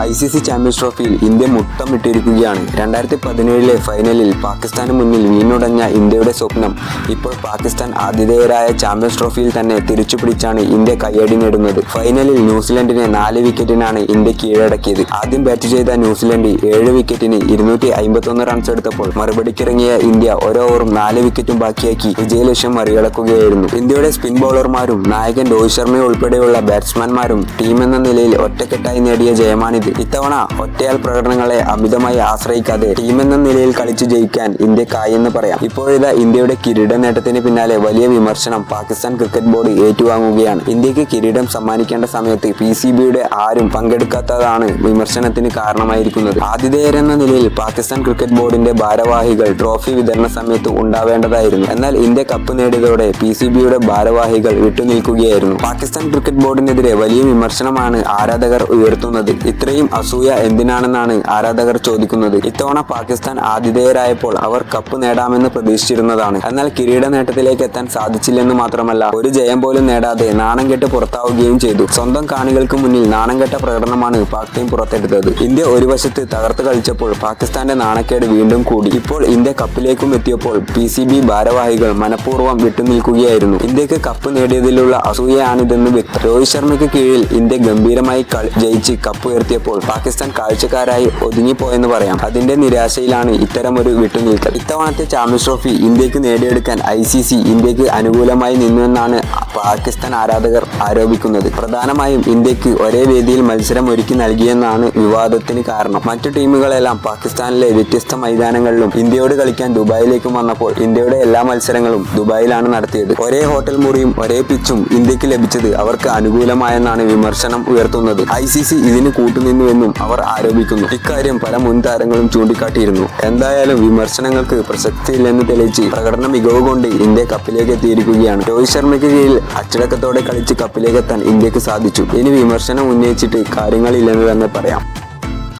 I C C champions ട്രോഫിയിൽ India മുട്ടം ഇട്ടിരിക്കുകയാണ് രണ്ടായിരത്തി പതിനേഴിലെ ഫൈനലിൽ പാകിസ്ഥാന് മുന്നിൽ വീണുടഞ്ഞ ഇന്ത്യയുടെ സ്വപ്നം ഇപ്പോൾ പാകിസ്ഥാൻ ആതിഥേയരായ ചാമ്പ്യൻസ് ട്രോഫിയിൽ തന്നെ തിരിച്ചു പിടിച്ചാണ് ഇന്ത്യ കയ്യടി നേടുന്നത്. ഫൈനലിൽ ന്യൂസിലൻഡിനെ നാല് വിക്കറ്റിനാണ് ഇന്ത്യ കീഴടക്കിയത്. ആദ്യം ബാറ്റ് ചെയ്ത ന്യൂസിലൻഡ് ഏഴ് വിക്കറ്റിന് ഇരുന്നൂറ്റി അമ്പത്തൊന്ന് റൺസ് എടുത്തപ്പോൾ മറുപടിക്കിറങ്ങിയ ഇന്ത്യ ഓരോ ഓവറും നാല് വിക്കറ്റും ബാക്കിയാക്കി വിജയലക്ഷ്യം മറികടക്കുകയായിരുന്നു. ഇന്ത്യയുടെ സ്പിൻ ബൗളർമാരും നായകൻ രോഹിത് ശർമ്മ ഉൾപ്പെടെയുള്ള ബാറ്റ്സ്മാൻമാരും ടീമെന്ന നിലയിൽ ഒറ്റക്കെട്ടായി നേടിയ ജയമാണിത് ഇത്തവണ ഒറ്റയാൾ പ്രകടനങ്ങളെ അമിതമായി ആശ്രയിക്കാതെ ടീം എന്ന നിലയിൽ കളിച്ചു ജയിക്കാൻ ഇന്ത്യക്കായെന്ന് പറയാം. ഇപ്പോഴിതാ ഇന്ത്യയുടെ കിരീട നേട്ടത്തിന് പിന്നാലെ വലിയ വിമർശനം പാകിസ്ഥാൻ ക്രിക്കറ്റ് ബോർഡ് ഏറ്റുവാങ്ങുകയാണ്. ഇന്ത്യയ്ക്ക് കിരീടം സമ്മാനിക്കേണ്ട സമയത്ത് പി സി ബിയുടെ ആരും പങ്കെടുക്കാത്തതാണ് വിമർശനത്തിന് കാരണമായിരിക്കുന്നത്. ആതിഥേയരെന്ന നിലയിൽ പാകിസ്ഥാൻ ക്രിക്കറ്റ് ബോർഡിന്റെ ഭാരവാഹികൾ ട്രോഫി വിതരണ സമയത്ത് ഉണ്ടാവേണ്ടതായിരുന്നു. എന്നാൽ ഇന്ത്യ കപ്പ് നേടിയതോടെ പി സി ബിയുടെ ഭാരവാഹികൾ വിട്ടുനിൽക്കുകയായിരുന്നു. പാകിസ്ഥാൻ ക്രിക്കറ്റ് ബോർഡിനെതിരെ വലിയ വിമർശനമാണ് ആരാധകർ ഉയർത്തുന്നത്. ഇത്രയും അസൂയ എന്തിനാണെന്നാണ് ആരാധകർ ചോദിക്കുന്നത്. ഇത്തവണ പാകിസ്ഥാൻ ആതിഥേയരായപ്പോൾ അവർ കപ്പ് നേടാമെന്ന് പ്രതീക്ഷിച്ചിരുന്നതാണ്. എന്നാൽ കിരീട നേട്ടത്തിലേക്ക് എത്താൻ സാധിച്ചില്ലെന്ന് മാത്രമല്ല ഒരു ജയം പോലും നേടാതെ നാണം കെട്ട് പുറത്താവുകയും ചെയ്തു. സ്വന്തം കാണികൾക്ക് മുന്നിൽ നാണം കെട്ട പ്രകടനമാണ് പാക് ടീം പുറത്തെടുത്തത്. ഇന്ത്യ ഒരു വശത്ത് തകർത്ത് കളിച്ചപ്പോൾ പാകിസ്ഥാന്റെ നാണക്കേട് വീണ്ടും കൂടി. ഇപ്പോൾ ഇന്ത്യ കപ്പിലേക്കും എത്തിയപ്പോൾ പി സി ബി ഭാരവാഹികൾ മനഃപൂർവം വിട്ടുനിൽക്കുകയായിരുന്നു. ഇന്ത്യയ്ക്ക് കപ്പ് നേടിയതിലുള്ള അസൂയയാണിതെന്ന് വ്യക്തം രോഹിത് ശർമ്മയ്ക്ക് കീഴിൽ ഇന്ത്യ ഗംഭീരമായി ജയിച്ച് കപ്പ് ഉയർത്തിയപ്പോൾ പാകിസ്ഥാൻ കാഴ്ചക്കാരായി ഒതുങ്ങിപ്പോയെന്ന് പറയാം. അതിന്റെ നിരാശയിലാണ് ഇത്തരമൊരു വിട്ടുനീക്കൽ ഇത്തവണത്തെ ചാമ്പ്യൻസ് ട്രോഫി ഇന്ത്യയ്ക്ക് നേടിയെടുക്കാൻ ഐ സി സി ഇന്ത്യയ്ക്ക് അനുകൂലമായി നിന്നുവെന്നാണ് പാകിസ്ഥാൻ ആരാധകർ ആരോപിക്കുന്നത്. പ്രധാനമായും ഇന്ത്യയ്ക്ക് ഒരേ വേദിയിൽ മത്സരം ഒരുക്കി നൽകിയെന്നാണ് വിവാദത്തിന് കാരണം. മറ്റു ടീമുകളെല്ലാം പാകിസ്ഥാനിലെ വ്യത്യസ്ത മൈതാനങ്ങളിലും ഇന്ത്യയോട് കളിക്കാൻ ദുബായിലേക്കും വന്നപ്പോൾ ഇന്ത്യയുടെ എല്ലാ മത്സരങ്ങളും ദുബായിലാണ് നടത്തിയത്. ഒരേ ഹോട്ടൽ മുറിയും ഒരേ പിച്ചും ഇന്ത്യയ്ക്ക് ലഭിച്ചത് അവർക്ക് അനുകൂലമായെന്നാണ് വിമർശനം ഉയർത്തുന്നത്. ഐ സി സി ഇതിന് കൂട്ടുനിന്നുവെന്നും അവർ ആരോപിക്കുന്നു. ഇക്കാര്യം പല മുൻ താരങ്ങളും ചൂണ്ടിക്കാട്ടിയിരുന്നു. എന്തായാലും വിമർശനങ്ങൾക്ക് പ്രസക്തിയില്ലെന്ന് തെളിയിച്ച് പ്രകടന മികവ് കൊണ്ട് ഇന്ത്യ കപ്പിലേക്ക് എത്തിയിരിക്കുകയാണ്. രോഹിത് ശർമ്മയ്ക്ക് കീഴിൽ അച്ചടക്കത്തോടെ കളിച്ച് കപ്പിലേക്ക് എത്താൻ ഇന്ത്യയ്ക്ക് സാധിച്ചു. ഇനി വിമർശനം ഉന്നയിച്ചിട്ട് കാര്യങ്ങളില്ലെന്ന് തന്നെ പറയാം.